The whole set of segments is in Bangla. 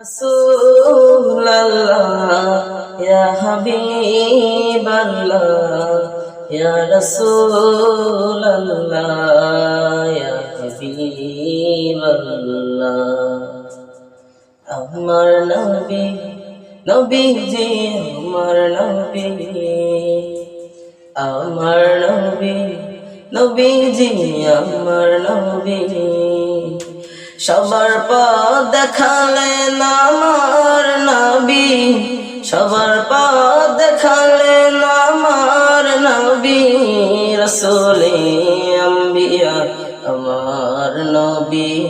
رسول الله يا حبيب الله يا رسول الله يا حبيب الله আমার নবী নবীজি আমার নবী আমার নবী নবীজি আমার নবী সবার পথ দেখালেন আমার নবী। সবার পথ দেখালেন আমার নবী। রসুলে আম্বিয়া, আমার নবী।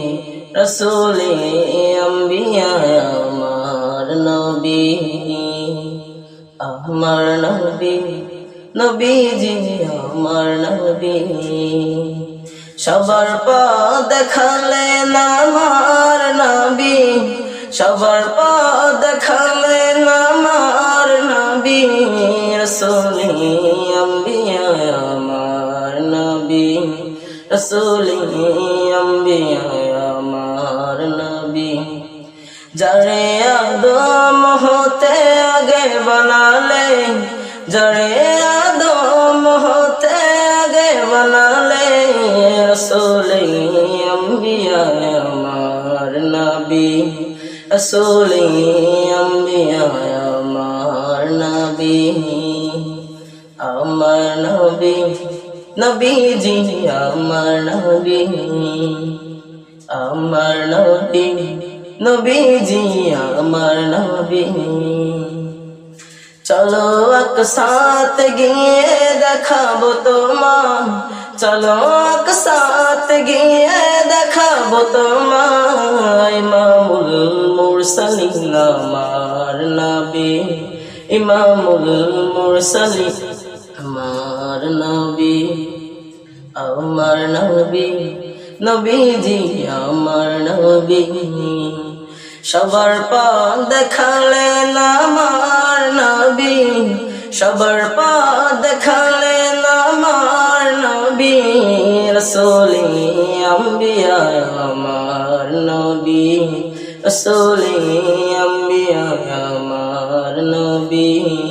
রসুলে আম্বিয়া, আমার নবী। আমার নবী, নবীজি, আমার নবী। সবার পা দেখালেন আমার নবী। সবার পা দেখালেন আমার নবী। রসুলি আম্বিয়া, আমার নবী। রসুলি আম্বিয়া, আমার নবী। জড়ে আদম হতে আগে বানালে জড়ে আদম হতে রসুলি আম্বিয়া, আমার নবী। রসুলি আম্বিয়া, আমার নবী। আমার নবী, নবীজি, আমার নবী। আমার নবী, নবীজি, আমার নবী। চলো এক সাথ গিয়ে দেখাবো তোমার চলো সাথ গিয়ে দেখাবো তোমার ইমামুল মুরসালিন, আমার নবী। ইমামুল মুরসালিন, আমার নবী। আমার নবী, নবীজি, আমার নবী। সবার পা দেখালেন আমার নবী, সবার পা রসোলি আম্বিয়া আমার নবী। রসোলি আম্বিয়া আমার নবী।